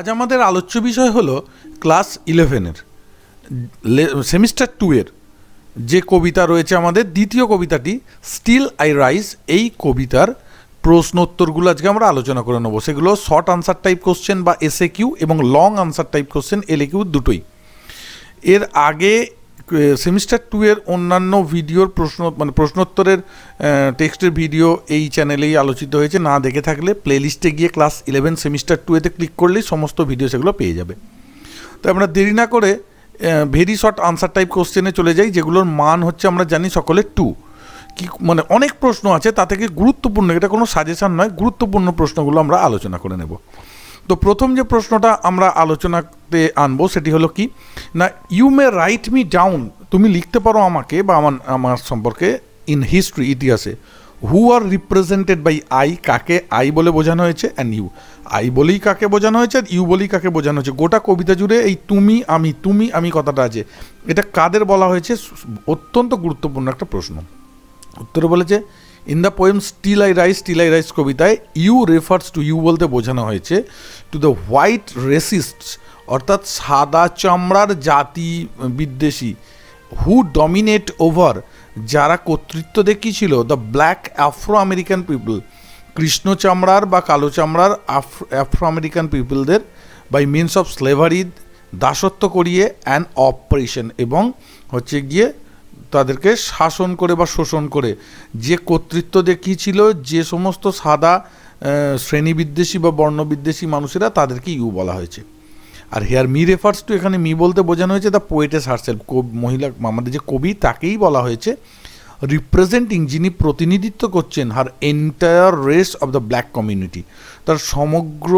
আজ আমাদের আলোচ্য বিষয় হলো ক্লাস ইলেভেনের সেমিস্টার টু এর যে কবিতা রয়েছে আমাদের, দ্বিতীয় কবিতাটি, স্টিল আই রাইস এই কবিতার প্রশ্নোত্তরগুলো আজকে আমরা আলোচনা করে নেব। সেগুলো শর্ট আনসার টাইপ কোশ্চেন বা এসএ কিউ এবং long answer type question LA Q দুটোই। এর আগে সেমিস্টার টু এর অন্যান্য ভিডিওর প্রশ্ন মানে প্রশ্নোত্তরের টেক্সটের ভিডিও এই চ্যানেলেই আলোচিত হয়েছে। না দেখে থাকলে প্লেলিস্টে গিয়ে ক্লাস ইলেভেন সেমিস্টার টু এতে ক্লিক করলেই সমস্ত ভিডিও সেগুলো পেয়ে যাবে। তো আমরা দেরি না করে ভেরি শর্ট আনসার টাইপ কোশ্চেনে চলে যাই, যেগুলোর মান হচ্ছে আমরা জানি সকলে টু কি মানে অনেক প্রশ্ন আছে, তা থেকে গুরুত্বপূর্ণ, এটা কোনো সাজেশান নয়, গুরুত্বপূর্ণ প্রশ্নগুলো আমরা আলোচনা করে নেব। তো প্রথম যে প্রশ্নটা আমরা আলোচনাতে আনব সেটি হলো কি? না you may write me down তুমি লিখতে পারো আমাকে বা আমার আমার সম্পর্কে ইন হিস্ট্রি ইতিহাসে who are represented by I কাকে আই বলে বোঝানো হয়েছে অ্যান্ড ইউ আই বলেই কাকে বোঝানো হয়েছে আর ইউ বলেই কাকে বোঝানো হয়েছে। গোটা কবিতা জুড়ে এই তুমি, আমি তুমি, আমি কথাটা আছে। এটা কাদের বলা হয়েছে? অত্যন্ত গুরুত্বপূর্ণ একটা প্রশ্ন। উত্তরে বলেছে in the poem still I rise still I rise কবিতায় ইউ রেফার্স টু ইউ বলতে বোঝানো হয়েছে টু দ্য হোয়াইট রেসিস্ট অর্থাৎ সাদা চামড়ার জাতি বিদ্বেষী হু ডমিনেট ওভার যারা কর্তৃত্ব দেখিয়েছিল the black Afro American people Krishna চামড়ার বা কালো চামড়ার আফ্রো আমেরিকান পিপলদের বাই মিনস অফ স্লেভারি দাসত্ব করিয়ে অ্যান্ড অপারেশন এবং হচ্ছে গিয়ে তাদেরকে শাসন করে বা শোষণ করে, যে কর্তৃত্ব দেখিয়েছিল যে সমস্ত সাদা শ্রেণীবিদ্বেষী বা বর্ণবিদ্বেষী মানুষেরা তাদেরকে ইউ বলা হয়েছে। আর হেয়ার মি রেফার্স টু এখানে মি বলতে বোঝানো হয়েছে দ্য পোয়েটেস হারসেলফ মহিলা, আমাদের যে কবি তাকেই বলা হয়েছে। রিপ্রেজেন্টিং যিনি প্রতিনিধিত্ব করছেন her entire race of the black community তার সমগ্র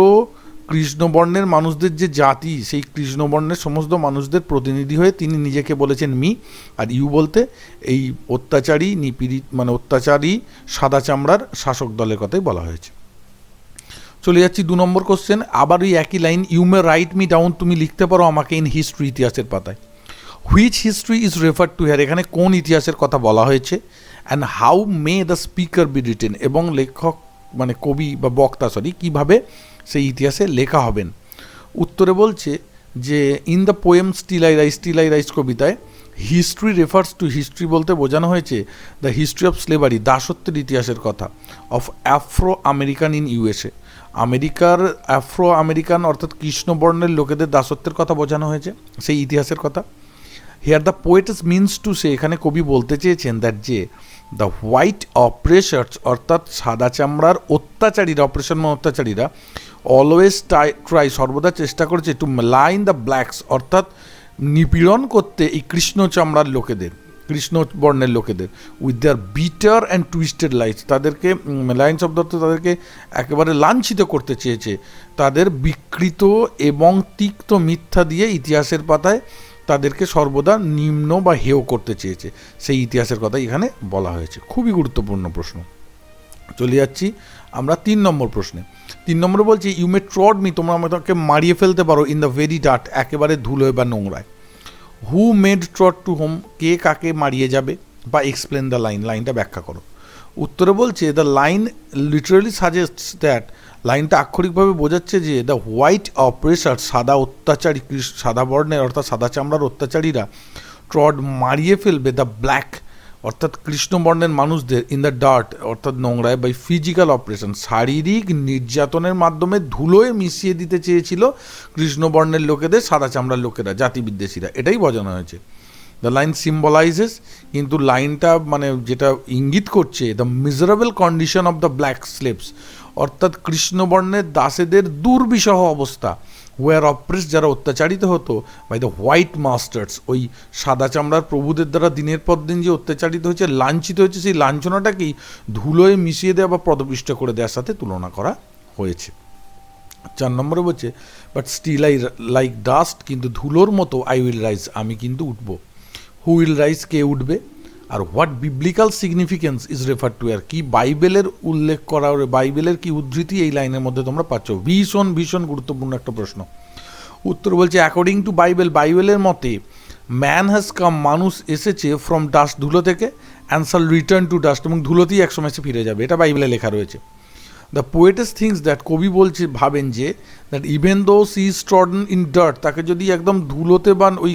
কৃষ্ণবর্ণের মানুষদের যে জাতি, সেই কৃষ্ণবর্ণের সমস্ত মানুষদের প্রতিনিধি হয়ে তিনি নিজেকে বলেছেন মি। আর ইউ বলতে এই অত্যাচারী, নিপীড়িত মানে অত্যাচারী সাদা চামড়ার শাসক দলের কথাই বলা হয়েছে। চলে যাচ্ছি দু নম্বর কোশ্চেন আবার ওই একই line you may write me down তুমি লিখতে পারো আমাকে ইন হিস্ট্রি ইতিহাসের পাতায়। Which history is refer to here এখানে কোন ইতিহাসের কথা বলা হয়েছে? And how may the speaker be written এবং লেখক মানে কবি বা বক্তা সরি কীভাবে সেই ইতিহাসে লেখা হবেন। উত্তরে বলছে যে, in the poem still I rise still rise কবিতায় হিস্ট্রি রেফার্স টু হিস্ট্রি বলতে বোঝানো হয়েছে দ্য হিস্ট্রি অফ স্লেভারি, দাসত্বের ইতিহাসের কথা, of Afro American in USA আমেরিকার অ্যাফ্রো আমেরিকান অর্থাৎ কৃষ্ণবর্ণের লোকেদের দাসত্বের কথা বোঝানো হয়েছে, সেই ইতিহাসের কথা। Here the poets means to say এখানে কবি বলতে চেয়েছেন দ্যাট যে দ্য হোয়াইট অপারেশার্স অর্থাৎ সাদা চামড়ার অত্যাচারীরা, অপারেশন অত্যাচারীরা অলওয়েজ ট্রাই ট্রাই সর্বদা চেষ্টা করেছে টু লাইন দ্য ব্ল্যাকস অর্থাৎ নিপীড়ন করতে এই কৃষ্ণ চামড়ার লোকেদের, কৃষ্ণ বর্ণের লোকেদের with their bitter and twisted life তাদেরকে লাইন শব্দ তাদেরকে একেবারে লাঞ্ছিত করতে চেয়েছে, তাদের বিকৃত এবং তিক্ত মিথ্যা দিয়ে ইতিহাসের পাতায় তাদেরকে সর্বদা নিম্ন বা হেয় করতে চেয়েছে। সেই ইতিহাসের কথা এখানে বলা হয়েছে। খুবই গুরুত্বপূর্ণ প্রশ্ন। চলে যাচ্ছি। আমরা তিন নম্বর প্রশ্নে। তিন নম্বরে বলছি ইউ মে ট্রড মি তোমরা আমাকে মারিয়ে ফেলতে পারো ইন দ্য ভেরি ডাট একেবারে ধুলোয় বা নোংরায়। Who made trod to whom কে কাকে মারিয়ে যাবে? বা এক্সপ্লেন দ্য লাইন লাইনটা ব্যাখ্যা করো। উত্তরে বলছে the line literally suggest that লাইনটা আক্ষরিকভাবে বোঝাচ্ছে যে দ্য হোয়াইট অপারেশার সাদা অত্যাচারী সাদা বর্ণের অর্থাৎ সাদা চামড়ার অত্যাচারীরা ট্রড মারিয়ে ফেলবে দ্য ব্ল্যাক অর্থাৎ কৃষ্ণবর্ণের মানুষদের ইন দ্য ডার্ট অর্থাৎ নোংরায় বাই ফিজিক্যাল অপারেশন শারীরিক নির্যাতনের মাধ্যমে ধুলোয় মিশিয়ে দিতে চেয়েছিল কৃষ্ণবর্ণের লোকেদের, সাদা চামড়ার লোকেরা, জাতিবিদ্বেষীরা। এটাই বোঝানো হয়েছে। দ্য লাইন সিম্বলাইজেস কিন্তু লাইনটা মানে যেটা ইঙ্গিত করছে the miserable condition of the black slaves অর্থাৎ কৃষ্ণবর্ণের দাসেদের দুর্বিষহ অবস্থা। ওয়ার অপ্রেস যারা অত্যাচারিত হতো বাই দ্য হোয়াইট মাস্টার্স ওই সাদা চামড়ার প্রভুদের দ্বারা দিনের পর দিন যে অত্যাচারিত হয়েছে, লাঞ্ছিত হয়েছে, সেই লাঞ্ছনাটাকেই ধুলোয় মিশিয়ে দেওয়া বা পদপিষ্ট করে দেওয়ার সাথে তুলনা করা হয়েছে। চার নম্বরে বলছে but still I like dust কিন্তু ধুলোর মতো আই উইল রাইজ আমি কিন্তু উঠব। হু উইল রাইজ কে উঠবে? আর what biblical significance is refer to আর কি বাইবেলের উল্লেখ করা বাইবেলের কি উদ্ধৃতি এই লাইনের মধ্যে তোমরা পাচ্ছ? ভীষণ ভীষণ গুরুত্বপূর্ণ একটা প্রশ্ন। উত্তর বলছে অ্যাকর্ডিং টু বাইবেল বাইবেলের মতে ম্যান হ্যাজ কাম মানুষ এসেছে ফ্রম ডাস্ট ধুলো থেকে অ্যান্সার রিটার্ন টু ডাস্ট এবং ধুলোতেই একসময় এসে ফিরে যাবে। এটা বাইবেলে লেখা রয়েছে। দ্য পোয়েটেস থিংস দ্যাট কবি বলছে, ভাবেন যে that even though she trodden in dirt তাকে যদি একদম ধুলোতে বা ওই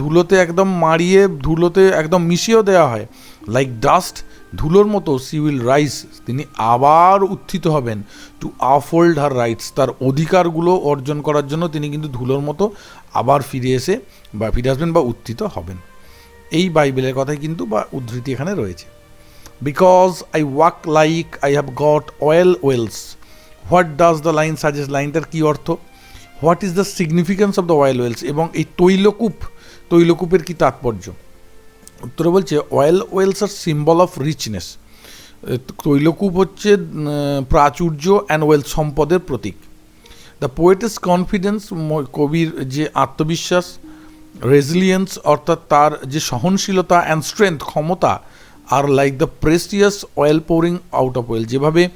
ধুলোতে একদম মারিয়ে, ধুলোতে একদম মিশিয়েও দেওয়া হয় লাইক ডাস্ট ধুলোর মতো সি উইল রাইস তিনি আবার উত্থিত হবেন টু আফোল্ড হার রাইটস তার অধিকারগুলো অর্জন করার জন্য তিনি কিন্তু ধুলোর মতো আবার ফিরে এসে বা ফিরে আসবেন বা উত্থিত হবেন। এই বাইবেলের কথাই কিন্তু বা উদ্ধৃতি এখানে রয়েছে। Because I walk like I have got oil wells what does the line suggest লাইনটার কী অর্থ what is the significance of the oil wells এবং এই তৈলকূপ তৈলকূপের কী তাৎপর্য উত্তরে বলছে oil wells are symbol of richness তৈলকূপ হচ্ছে প্রাচুর্য অ্যান্ড ওয়েলথ সম্পদের প্রতীক. দ্য পোয়েটেস কনফিডেন্স কবির যে আত্মবিশ্বাস রেজিলিয়েন্স অর্থাৎ তার যে সহনশীলতা অ্যান্ড স্ট্রেংথ ক্ষমতা আর like the precious oil pouring out of oil যেভাবে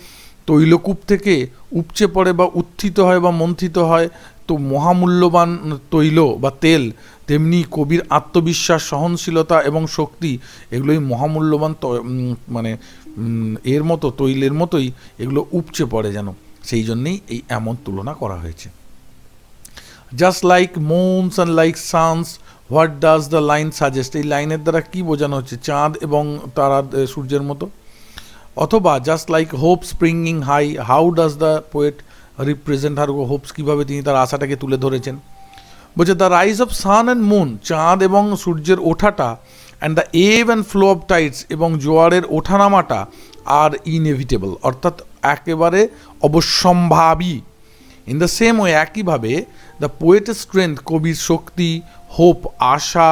তৈলকূপ থেকে উপচে পড়ে বা উত্থিত হয় বা মন্থিত হয়, তো মহামূল্যবান তৈল বা তেল, তেমনি কবির আত্মবিশ্বাস, সহনশীলতা এবং শক্তি, এগুলোই মহামূল্যবান মানে এর মতো, তৈলের মতোই এগুলো উপচে পড়ে যেন। সেই জন্যেই এই এমন তুলনা করা হয়েছে। Just like moons and like suns what does the line suggest এই লাইনের দ্বারা কি বোঝানো হচ্ছে? চাঁদ এবং তারা সূর্যের মতো? অথবা just like hope springing high how does the poet represent her hopes কীভাবে তিনি তার আশাটাকে তুলে ধরেছেন? বলছে the rise of sun and moon চাঁদ এবং সূর্যের ওঠাটা and the ebb and flow of tides এবং জোয়ারের ওঠানামাটা আর ইনএভিটেবল অর্থাৎ একেবারে অবশ্যম্ভাবী। ইন দ্য সেম ওয়ে একইভাবে দ্য পোয়েটের স্ট্রেংথ কবির শক্তি হোপ আশা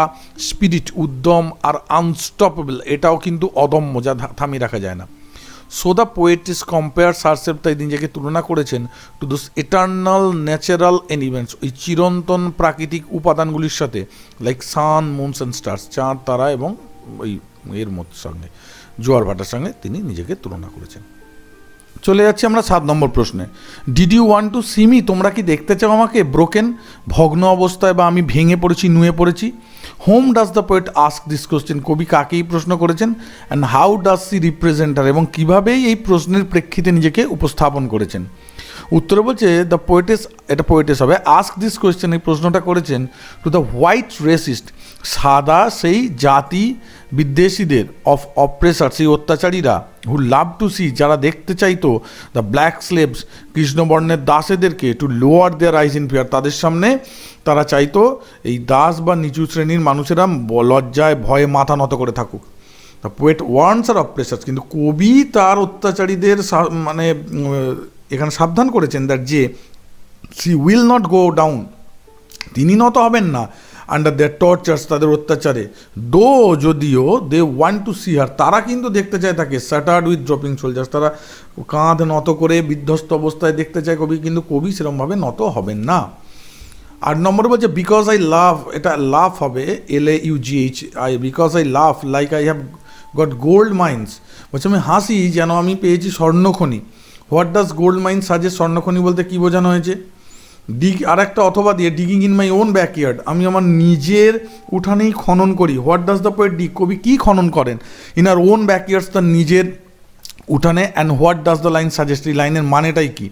স্পিরিট উদ্যম আর আনস্টপেবল এটাও কিন্তু অদম্য, যা থামিয়ে রাখা যায় না। So the poet is compare herself তাই নিজেকে তুলনা করেছেন to those eternal natural elements ওই চিরন্তন প্রাকৃতিক উপাদানগুলির সাথে like sun moons and stars চাঁদ, তারা এবং ওই এর মধ্যে সঙ্গে, জোয়ার ভাটার সঙ্গে তিনি নিজেকে তুলনা করেছেন। চলে যাচ্ছি আমরা সাত নম্বর প্রশ্নে। Did you want to see me তোমরা কি দেখতে চাও আমাকে? ব্রোকেন ভগ্ন অবস্থায় বা আমি ভেঙে পড়েছি, নুয়ে পড়েছি? Whom does the poet ask this question কবি কাকেই প্রশ্ন করেছেন? And how does she represent her এবং কীভাবেই এই প্রশ্নের প্রেক্ষিতে নিজেকে উপস্থাপন করেছেন? উত্তরে বলছে দ্য পোয়েটেস এটা পোয়েটেস হবে আস্ক দিস কোয়েশ্চেন এই প্রশ্নটা করেছেন টু দ্য হোয়াইট রেসিস্ট সাদা সেই জাতি বিদ্বেষীদের অফ অপ্রেসার সেই অত্যাচারীরা হু লাভ টু সি যারা দেখতে চাইতো দ্য ব্ল্যাক স্লেভস কৃষ্ণবর্ণের দাসেদেরকে to lower their eyes in fear তাদের সামনে তারা চাইতো এই দাস বা নিচু শ্রেণির মানুষেরা লজ্জায়, ভয়ে মাথা নত করে থাকুক। The poet warns her oppressors কিন্তু কবি তার অত্যাচারীদের মানে এখানে সাবধান করেছেন দ্যাট যে she will not go down তিনি নত হবেন না আন্ডার দেয়ার টর্চার্স তাদের অত্যাচারে। দো যদিও they want to see her তারা কিন্তু দেখতে চায় তাকে। স্যাটার্ড উইথ ড্রপিং সোলজার্স তারা কাঁধ নত করে বিধ্বস্ত অবস্থায় দেখতে চায় কবি, কিন্তু কবি সেরকমভাবে নত হবেন না। আট নম্বরে বলছে বিকজ আই লাভ এটা লাভ হবে L A U G H I because I laugh like I have got gold mines বলছে, আমি হাসি যেন আমি পেয়েছি স্বর্ণখনি। হোয়াট ডাজ গোল্ড মাইন্স সাজে স্বর্ণখনি বলতে কী বোঝানো হয়েছে? ডিগ আর একটা অথবা দিয়ে digging in my own backyard আমি আমার নিজের উঠানেই খনন করি। What does the poet dig? কবি কী খনন করেন? ইন আর ওন ব্যাকইয়ার্ডস তার নিজের উঠানে and what does the line suggest? এই লাইনের মানেটাই কী?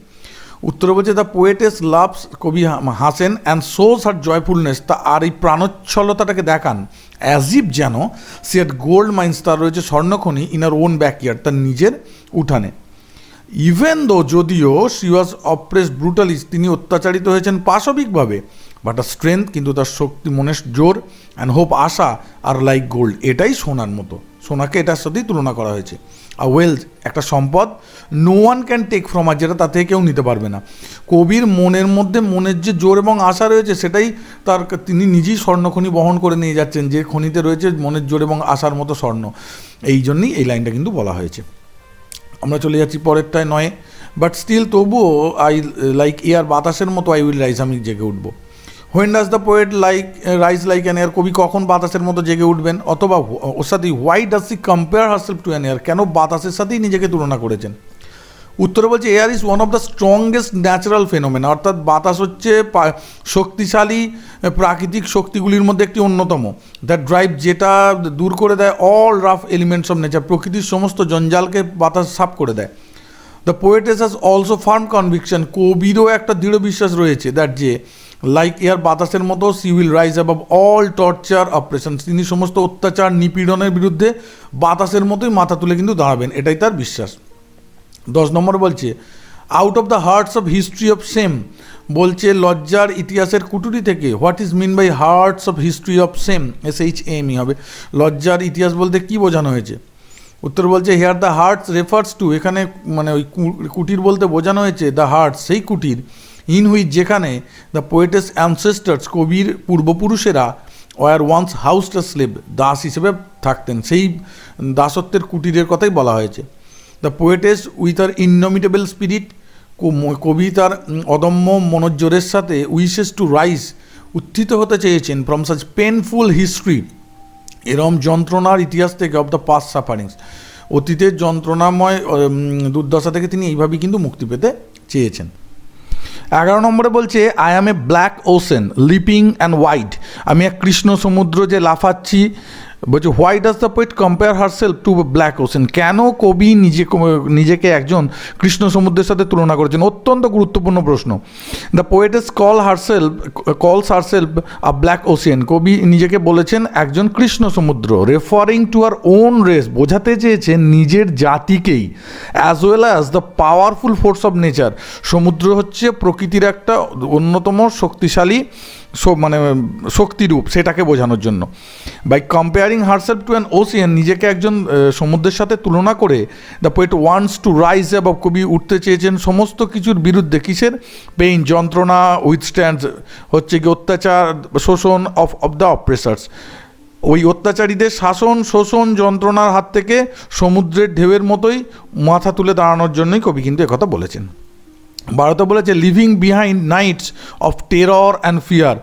উত্তর বলছে দ্য পোয়েটেস লাভস কবি হাসেন অ্যান্ড সোজ হার জয়ফুলনেস তা আর এই প্রাণোচ্ছলতাটাকে দেখান। অ্যাজিভ যেন, সে গোল্ড মাইন্স তার রয়েছে স্বর্ণখনি ইন আর ওন ব্যাকইয়ার্ড তার নিজের উঠানে। ইভেন দো যদিও শি ওয়াজ অপ্রেস ব্রুটালিস তিনি অত্যাচারিত হয়েছেন পাশবিকভাবে বাট আর স্ট্রেংথ কিন্তু তার শক্তি, মনের জোর অ্যান্ড হোপ আশা আর লাইক গোল্ড এটাই সোনার মতো, সোনাকে এটার সাথেই তুলনা করা হয়েছে। আর ওয়েলথ একটা সম্পদ no one can take from her যেটা তা থেকে কেউ নিতে পারবে না। কবির মনের মধ্যে মনের যে জোর এবং আশা রয়েছে, সেটাই তার তিনি নিজেই স্বর্ণখনি বহন করে নিয়ে যাচ্ছেন, যে খনিতে রয়েছে মনের জোর এবং আশার মতো স্বর্ণ। এই জন্যই এই লাইনটা কিন্তু বলা হয়েছে। আমরা চলে যাচ্ছি পরেরটায় নয় বাট স্টিল তবুও আই লাইক এয়ার বাতাসের মতো আই উইল রাইজ আমি জেগে উঠবো। When does the poet like rise like an air কবি কখন বাতাসের মতো জেগে উঠবেন? অথবা ওর সাথে why does she compare herself to an air কেন বাতাসের সাথেই নিজেকে তুলনা করেছেন? উত্তরে বলছে, air is one of the strongest natural phenomena. অর্থাৎ বাতাস হচ্ছে শক্তিশালী প্রাকৃতিক শক্তিগুলির মধ্যে একটি অন্যতম। দ্যাট ড্রাইভ যেটা দূর করে দেয়, all rough elements of nature, প্রকৃতির সমস্ত জঞ্জালকে বাতাস সাফ করে দেয়। The poetess has also firm conviction, কবিরও একটা দৃঢ় বিশ্বাস রয়েছে দ্যাট যে, লাইক এয়ার বাতাসের মতো, she will rise above all torture oppression তিনি সমস্ত অত্যাচার, নিপীড়নের বিরুদ্ধে বাতাসের মতোই মাথা তুলে কিন্তু দাঁড়াবেন, এটাই তার বিশ্বাস। দশ নম্বর বলছে out of the huts of history of shame বলছে, লজ্জার ইতিহাসের কুটুরি থেকে what is mean by huts of history of shame S H M E হবে। লজ্জার ইতিহাস বলতে কী বোঝানো হয়েছে? উত্তর বলছে here the huts refers to এখানে মানে ওই কুটির বলতে বোঝানো হয়েছে দ্য হার্টস সেই কুটির ইন হুইচ যেখানে দ্য পোয়েটেস অ্যানসেস্টার্স কবির পূর্বপুরুষেরা ওয়ার ওয়ান্স হাউস স্লেভ দাস হিসেবে থাকতেন। সেই দাসত্বের কুটিরের কথাই বলা হয়েছে। The poetess with her inimitable spirit কবি তার অদম্য মনোজ্জোরের সাথে উইশেস টু রাইস উত্থিত হতে চেয়েছেন ফ্রম সাচ পেনফুল হিস্ট্রি এরম যন্ত্রণার ইতিহাস থেকে অফ দ্য পাস্ট সাফারিংস অতীতের যন্ত্রণাময় দুর্দশা থেকে তিনি এইভাবেই কিন্তু মুক্তি পেতে চেয়েছেন। এগারো নম্বরে বলছে I am a black ocean leaping and wide আমি এক কৃষ্ণ সমুদ্র যে লাফাচ্ছি বলছে why does the poet compare her self to black ocean কেন কবি নিজে নিজেকে একজন কৃষ্ণ সমুদ্রের সাথে তুলনা করেছেন? অত্যন্ত গুরুত্বপূর্ণ প্রশ্ন। The poet poetess call herself calls herself a black ocean কবি নিজেকে বলেছেন একজন কৃষ্ণ সমুদ্র referring to her own race বোঝাতে চেয়েছেন নিজের জাতিকেই as well as the powerful force of nature সমুদ্র হচ্ছে প্রকৃতির একটা অন্যতম শক্তিশালী মানে শক্তিরূপ সেটাকে বোঝানোর জন্য। By comparing herself to an ocean নিজেকে একজন সমুদ্রের সাথে তুলনা করে the poet wants to rise above কবি উঠতে চেয়েছেন সমস্ত কিছুর বিরুদ্ধে কিসের? পেইন যন্ত্রণা উইথস্ট্যান্ড হচ্ছে কি অত্যাচার, শোষণ অফ অফ দ্য অপ্রেসার্স ওই অত্যাচারীদের শাসন, শোষণ, যন্ত্রণার হাত থেকে সমুদ্রের ঢেউয়ের মতোই মাথা তুলে দাঁড়ানোর জন্যই কবি কিন্তু একথা বলেছেন। ভারতে বলেছে leaving behind nights of terror and fear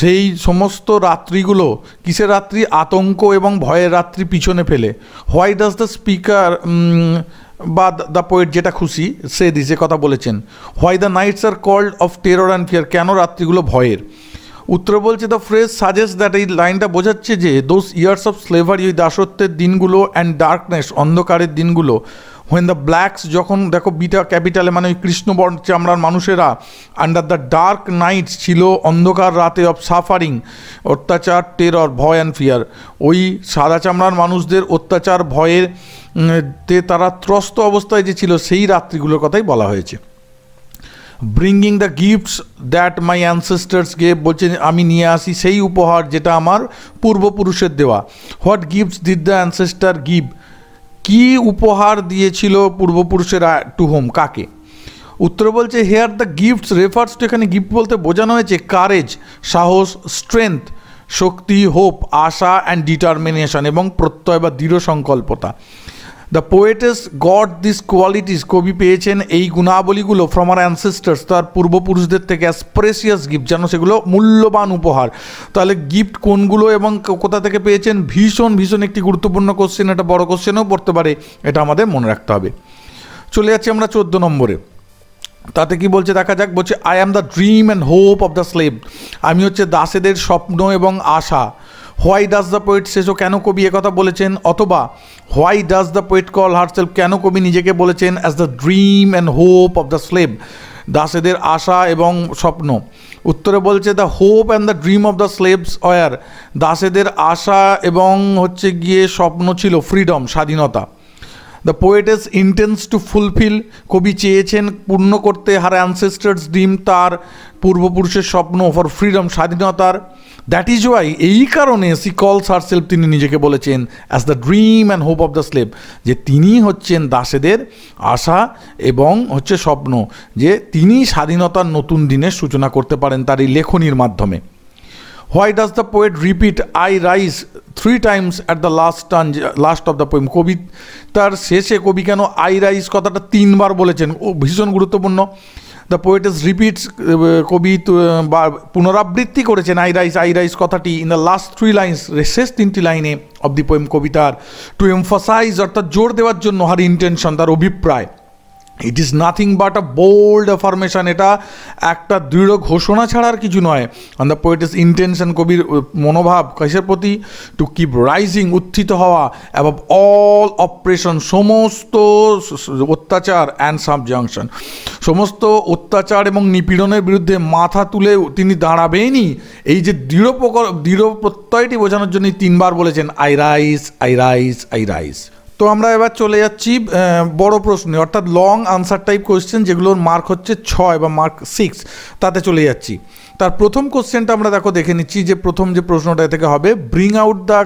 সেই সমস্ত রাত্রিগুলো কিসের রাত্রি? আতঙ্ক এবং ভয়ের রাত্রি পিছনে ফেলে। হোয়াই ডাজ দ্য স্পিকার বা দ্য পোয়েট যেটা খুশি, সে দিছে কথা বলেছেন why the nights are called of terror and fear কেন রাত্রিগুলো ভয়ের? উত্তর বলছে দ্য ফ্রেজ সাজেস্ট দ্যাট এই লাইনটা বোঝাচ্ছে যে দোজ ইয়ার্স অফ স্লেভারি ওই দাসত্বের দিনগুলো অ্যান্ড ডার্কনেস অন্ধকারের দিনগুলো হোয়েন দ্য ব্ল্যাকস যখন দেখো বিটা ক্যাপিটালে মানে ওই কৃষ্ণবর্ণ চামড়ার মানুষেরা আন্ডার দ্য ডার্ক নাইটস ছিল অন্ধকার রাতে অফ সাফারিং অত্যাচার টেরর ভয় অ্যান্ড ফিয়ার ওই সাদা চামড়ার মানুষদের অত্যাচার, ভয়ের তে তারা ত্রস্ত অবস্থায় যে ছিল সেই রাত্রিগুলোর কথাই বলা হয়েছে। Bringing the gifts that my ancestors gave বলছে আমি নিয়ে আসি সেই উপহার যেটা আমার পূর্বপুরুষের দেওয়া। What gifts did the ancestor give কি উপহার দিয়েছিল পূর্বপুরুষেরা টু হোম কাকে? উত্তর বলছে here the gifts refers to এখানে গিফট বলতে বোঝানো হয়েছে কারেজ সাহস স্ট্রেংথ শক্তি হোপ আশা অ্যান্ড ডিটারমিনেশন এবং প্রত্যয় বা দৃঢ় সংকল্পতা। The poetess got this qualities কবি পেয়েছেন এই গুণাবলীগুলো ফ্রম আর অ্যানসেস্টার্স তার পূর্বপুরুষদের থেকে অ্যাজ প্রেসিয়াস গিফট যেন সেগুলো মূল্যবান উপহার। তাহলে গিফট কোনগুলো এবং কোথা থেকে পেয়েছেন? ভীষণ ভীষণ একটি গুরুত্বপূর্ণ কোশ্চেন এটা বড় কোশ্চেনও পড়তে পারে, এটা আমাদের মনে রাখতে হবে। চলে যাচ্ছি আমরা চোদ্দ নম্বরে। তাতে কি বলছে? দেখা যাক, বলছে I am the dream and hope of the slave আমি হচ্ছে দাসেদের স্বপ্ন এবং আশা। হোয়াই ডাজ দ্য পোয়েট শেষও কেন কবি একথা বলেছেন? অথবা why does the poet call herself কেন কবি নিজেকে বলেছেন as the dream and hope of the slave দাসেদের আশা এবং স্বপ্ন। উত্তরে বলছে the hope and the dream of the slaves were দাসেদের আশা এবং হচ্ছে গিয়ে স্বপ্ন ছিল ফ্রিডম স্বাধীনতা। The poet poetess intends to fulfil কবি চেয়েছেন পূর্ণ করতে হার অ্যানসেস্টার্স ড্রিম তার পূর্বপুরুষের স্বপ্ন ফর ফ্রিডম স্বাধীনতার। দ্যাট ইজ ওয়াই এই কারণে সি কলস হার সেলফ তিনি নিজেকে বলেছেন as the dream and hope of the slave যে তিনি হচ্ছেন দাসেদের আশা এবং হচ্ছে স্বপ্ন, যে তিনি স্বাধীনতার নতুন দিনের সূচনা করতে পারেন তার এই লেখনির মাধ্যমে। Why does the poet repeat I rise three times at the last turn last of the poem কবি তার শেষে, কবি কেন আই রাইজ কথাটা তিনবার বলেছেন? ও ভীষণ গুরুত্বপূর্ণ। দ্য পোয়েটাস রিপিটস কবি বা, পুনরাবৃত্তি করেছেন আই রাইস আই রাইস কথাটি in the last three lines শেষ তিনটি লাইনে অব দি পোয়েম কবিতার টু এমফাসাইজ অর্থাৎ জোর দেওয়ার জন্য হার ইন্টেনশন তার অভিপ্রায়। It is nothing but a bold affirmation এটা একটা দৃঢ় ঘোষণা ছাড়া আর কিছু নয়। On the poet is intention কবির মনোভাব কিসের প্রতি? টু কিপ রাইজিং উত্থিত হওয়া অ্যাবভ অল অপারেশন সমস্ত অত্যাচার অ্যান্ড সাবজাংশন সমস্ত অত্যাচার এবং নিপীড়নের বিরুদ্ধে মাথা তুলে তিনি দাঁড়াবেনই। এই যে দৃঢ় প্রকর- দৃঢ় প্রত্যয়টি বোঝানোর জন্য তিনবার বলেছেন I rise I rise I rise তো আমরা এবার চলে যাচ্ছি বড় প্রশ্নে অর্থাৎ লং আনসার টাইপ কোয়েশ্চেন যেগুলোর মার্ক হচ্ছে ছয় বা মার্ক সিক্স তাতে চলে যাচ্ছি। তার প্রথম কোশ্চেনটা আমরা দেখো, দেখে নিচ্ছি যে প্রথম যে প্রশ্নটা থেকে হবে bring out the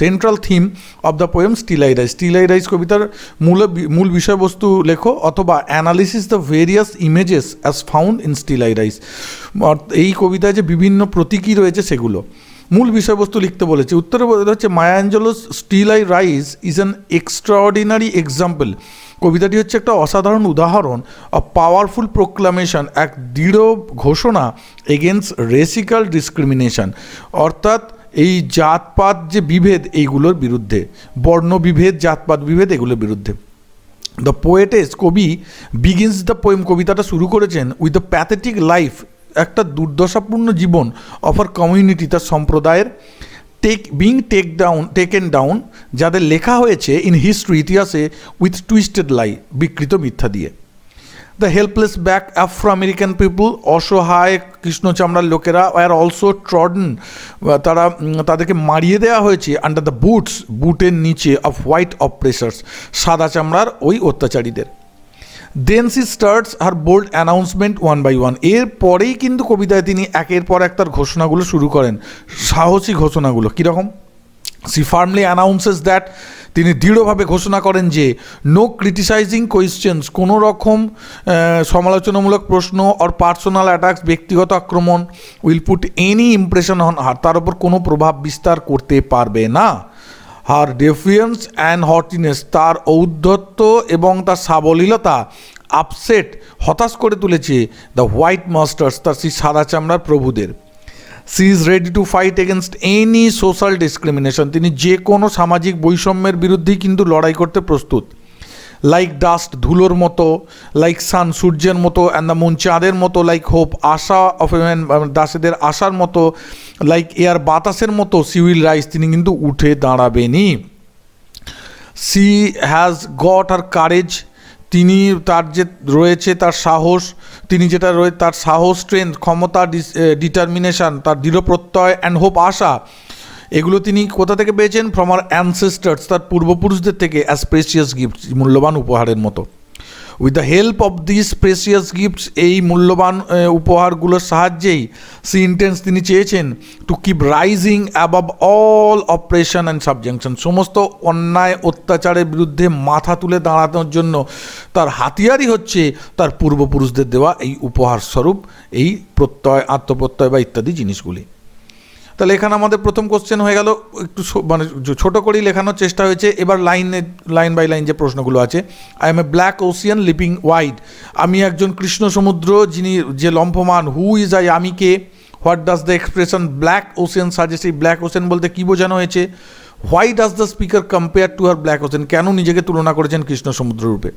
central theme of the poem still I rise still I rise কবিতার মূল মূল বিষয়বস্তু লেখো, অথবা analysis the various images as found in still I rise এই কবিতায় যে বিভিন্ন প্রতীকী রয়েছে সেগুলো। মূল বিষয়বস্তু লিখতে বলেছে। উত্তরে হচ্ছে Maya Angelou's still I rise is an extraordinary example. কবিতাটি হচ্ছে একটা অসাধারণ উদাহরণ অফ পাওয়ারফুল প্রোক্লামেশন, এক দৃঢ় ঘোষণা এগেনস্ট রেসিক্যাল ডিসক্রিমিনেশন। অর্থাৎ এই জাতপাত যে বিভেদ, এইগুলোর বিরুদ্ধে বর্ণ বিভেদ জাতপাত বিভেদ, এগুলোর বিরুদ্ধে। দ্য পোয়েটেস কবি বিগিনস দ্য পোয়েম কবিতাটা শুরু করেছেন উইথ দ্য প্যাথেটিক লাইফ একটা দুর্দশাপূর্ণ জীবন অফার কমিউনিটি তার সম্প্রদায়ের take being take down taken down যাদের লেখা হয়েছে ইন হিস্ট্রি ইতিহাসে উইথ টুইস্টেড লাই বিকৃত মিথ্যা দিয়ে। The helpless black Afro American people অসহায় কৃষ্ণ চামড়ার লোকেরা আর অলসো ট্রডন তারা তাদেরকে মারিয়ে দেওয়া হয়েছে আন্ডার দ্য বুটস বুটের নিচে অফ হোয়াইট অপারেসার্স সাদা চামড়ার ওই অত্যাচারীদের। Then she starts her bold announcement one by one পরেই কিন্তু কবিতায় তিনি একের পর এক তার ঘোষণাগুলো শুরু করেন। সাহসী ঘোষণাগুলো। কীরকম সি ফার্মলি অ্যানাউন্সেস দ্যাট তিনি দৃঢ়ভাবে ঘোষণা করেন যে নো ক্রিটিসাইজিং কোয়েশ্চেন্স কোনো রকম সমালোচনামূলক প্রশ্ন অর পার্সোনাল অ্যাটাক্স ব্যক্তিগত আক্রমণ will put any impression on her তার উপর কোনো প্রভাব বিস্তার করতে পারবে না। হার ডেফিয়েন্স অ্যান্ড হটিনেস তার ঔদ্ধত্য এবং তার সাবলীলতা আপসেট হতাশ করে তুলেছে দ্য হোয়াইট মাস্টার্স তার সেই সাদা চামড়ার প্রভুদের। She is ready to fight against any social discrimination তিনি যে কোনো সামাজিক বৈষম্যের বিরুদ্ধেই কিন্তু লড়াই করতে প্রস্তুত। লাইক ডাস্ট ধুলোর মতো লাইক সান সূর্যের মতো অ্যান্ড দ্য মুন চাঁদের মতো লাইক হোপ আশা অফ এমেন দাসেদের আশার মতো লাইক এয়ার বাতাসের মতো সিউইল রাইস তিনি কিন্তু উঠে দাঁড়াবেনই she has got her courage তিনি তার যে রয়েছে তার সাহস তিনি যেটা রয়ে তার সাহস স্ট্রেংথ ক্ষমতা ডিটারমিনেশন তার দৃঢ় প্রত্যয় অ্যান্ড হোপ আশা এগুলো তিনি কোথা থেকে পেয়েছেন? ফ্রম আর অ্যানসেস্টার্স তার পূর্বপুরুষদের থেকে অ্যাজ প্রেসিয়াস গিফট মূল্যবান উপহারের মতো। With the help of this precious gifts এই মূল্যবান উপহারগুলোর সাহায্যেই সি ইন্টেন্স তিনি চেয়েছেন to keep rising above all oppression and subjection সমস্ত অন্যায়, অত্যাচারের বিরুদ্ধে মাথা তুলে দাঁড়ানোর জন্য তার হাতিয়ারই হচ্ছে তার পূর্বপুরুষদের দেওয়া এই উপহার স্বরূপ এই প্রত্যয়, আত্মপ্রত্যয় বা ইত্যাদি জিনিসগুলি। তাহলে এখানে আমাদের প্রথম কোশ্চেন হয়ে গেল, একটু মানে ছোট করেই লেখানোর চেষ্টা হয়েছে। এবার লাইনে লাইন বাই লাইন যে প্রশ্নগুলো আছে I am a black ocean leaping wide আমি একজন কৃষ্ণ সমুদ্র, যিনি যে লম্ফমান। হু ইজ আই আমি কে? What does the expression black ocean suggest এই ব্ল্যাক ওসিয়ান বলতে কী বোঝানো হয়েছে? Why does the speaker compare to her black ocean কেন নিজেকে তুলনা করেছেন কৃষ্ণ সমুদ্র রূপে?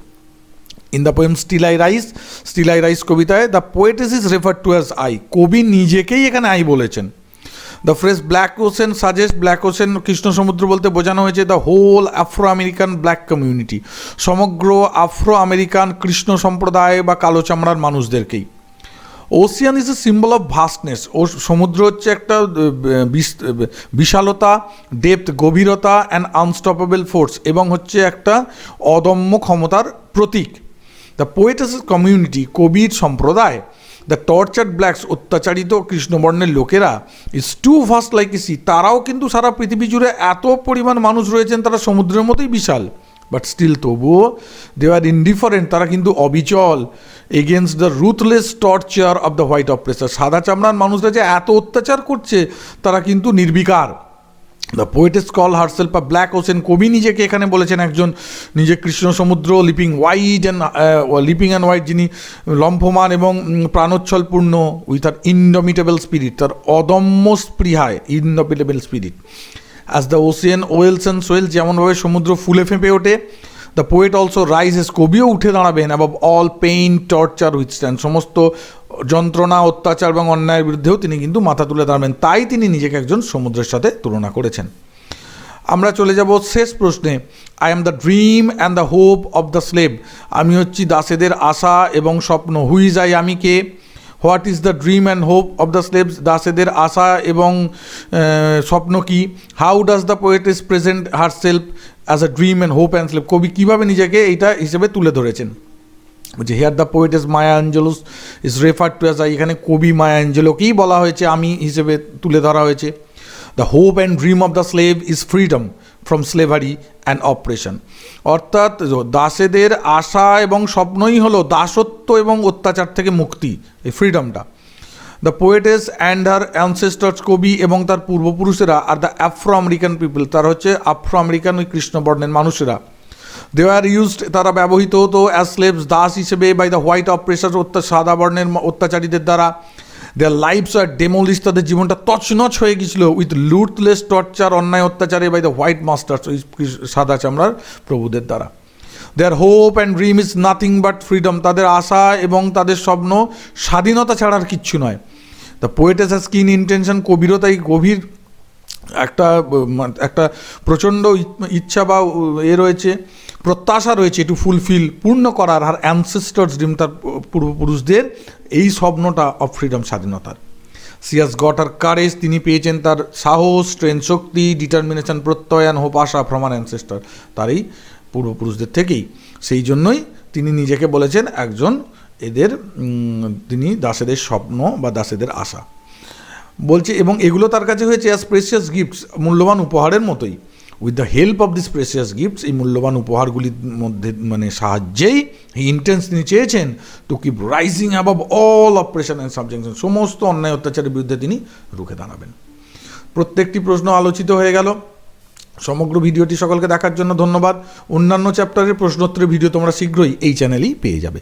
In the poem Still I Rise Still I Rise কবিতায় the poetess is refer to as I কবি নিজেকেই এখানে আই বলেছেন। The phrase black ocean suggest black ocean Krishna সমুদ্র বলতে বোঝানো হয়েছে the whole Afro American black community সমগ্র আফ্রো আমেরিকান কৃষ্ণ সম্প্রদায় বা কালো চামড়ার মানুষদেরকেই। Ocean is a symbol of vastness ও সমুদ্র হচ্ছে একটা বিশালতা ডেপথ গভীরতা অ্যান্ড আনস্টপেবল ফোর্স এবং হচ্ছে একটা অদম্য ক্ষমতার প্রতীক। দ্য পোয়েটাস কমিউনিটি কবির সম্প্রদায়। দ্য টর্চার্ড ব্ল্যাকস অত্যাচারিত কৃষ্ণবর্ণের লোকেরা is too vast like a sea তারাও কিন্তু সারা পৃথিবী জুড়ে এত পরিমাণ মানুষ রয়েছেন, তারা সমুদ্রের মতোই বিশাল। বাট স্টিল তবুও দে আর ইনডিফারেন্ট তারা কিন্তু অবিচল। Against the ruthless torture of the white oppressor সাদা চামড়ার মানুষরা যে এত অত্যাচার করছে, তারা কিন্তু নির্বিকার। দ্য পোয়েটেস কল হার্সেল বা ব্ল্যাক ওসেন কবি। নিজেকে এখানে বলেছেন একজন নিজে কৃষ্ণ সমুদ্র leaping white and leaping and white যিনি লম্ফমান এবং প্রাণোচ্ছলপূর্ণ উইথ আর ইনডমিটেবল স্পিরিট তার অদম্য স্পৃহায় indomitable spirit as the ocean wells and swell যেমনভাবে সমুদ্র ফুলে ফেঁপে ওঠে দ্য পোয়েট অলসো রাইজেস কবিও উঠে দাঁড়াবেন above all pain torture withstand সমস্ত যন্ত্রণা, অত্যাচার এবং অন্যায়ের বিরুদ্ধেও তিনি কিন্তু মাথা তুলে দাঁড়াবেন। তাই তিনি নিজেকে একজন সমুদ্রের সাথে তুলনা করেছেন। আমরা চলে যাব শেষ প্রশ্নে। I am the dream and the hope of the slave আমি হচ্ছি দাসেদের আশা এবং স্বপ্ন। হুইজ আই আমি কে? What is the dream and hope of the slaves দাসেদের আশা এবং স্বপ্ন কি? How does the poet is present her self as a dream and hope and slave কবি কীভাবে নিজেকে এইটা হিসেবে তুলে ধরেছেন? যে here the poet is Maya Angelou's is refer to as এখানে কবি মায়া অ্যাঞ্জেলোকেই বলা হয়েছে, আমি হিসেবে তুলে ধরা হয়েছে। The hope and dream of the slave is freedom from slavery and oppression অর্থাৎ দাসেদের আশা এবং স্বপ্নই হলো দাসত্ব এবং অত্যাচার থেকে মুক্তি, এই ফ্রিডমটা the poetess and her ancestors কবি এবং তার পূর্বপুরুষেরা are the Afro American people তার হচ্ছে আফ্রো আমেরিকান ওই কৃষ্ণবর্ণের মানুষেরা। দে আর ইউজড তারা ব্যবহৃত হতো অ্যাজ স্লেভস দাস হিসেবে বাই দ্য হোয়াইট অপারেশার অত্যা সাদা বর্ণের অত্যাচারীদের দ্বারা। দেয়ার লাইফস আর ডেমোলিশ তাদের জীবনটা তছনছ হয়ে গেছিল উইথ লুটলেস টর্চার অন্যায় অত্যাচারে বাই দ্য হোয়াইট মাস্টার্স ওই সাদা চামড়ার প্রভুদের দ্বারা। Their hope and dream is nothing but freedom তাদের আশা এবং তাদের স্বপ্ন স্বাধীনতা ছাড়ার কিচ্ছু নয়। The poetess has keen intention কবিরও তাই গভীর একটা একটা প্রচণ্ড ইচ্ছা বা এ রয়েছে, প্রত্যাশা রয়েছে টু ফুলফিল পূর্ণ করার আর অ্যানসেস্টার্স ড্রিম তার পূর্বপুরুষদের এই স্বপ্নটা অফ ফ্রিডম স্বাধীনতার। সিয়াস গট আর কারেজ তিনি পেয়েছেন তার সাহস ট্রেন শক্তি ডিটারমিনেশন প্রত্যয়ন হোপ আশা ফ্রম আর অ্যানসেস্টার তার এই পূর্বপুরুষদের থেকেই। সেই জন্যই তিনি নিজেকে বলেছেন একজন এদের তিনি দাসেদের স্বপ্ন বা দাসেদের আশা। বলছে, এবং এগুলো তার কাছে হয়েছে অ্যাজ প্রেসিয়াস গিফটস মূল্যবান উপহারের মতোই। With the help of this precious gifts এই মূল্যবান উপহারগুলির মধ্যে মানে সাহায্যেই ইন্টেন্স তিনি চেয়েছেন to keep rising above all oppression and subjection সমস্ত অন্যায়, অত্যাচারের বিরুদ্ধে তিনি রুখে দাঁড়াবেন। প্রত্যেকটি প্রশ্ন আলোচিত হয়ে গেল। সমগ্র ভিডিওটি সকলকে দেখার জন্য ধন্যবাদ। অন্যান্য চ্যাপ্টারের প্রশ্নোত্তরের ভিডিও তোমরা শীঘ্রই এই চ্যানেলেই পেয়ে যাবে।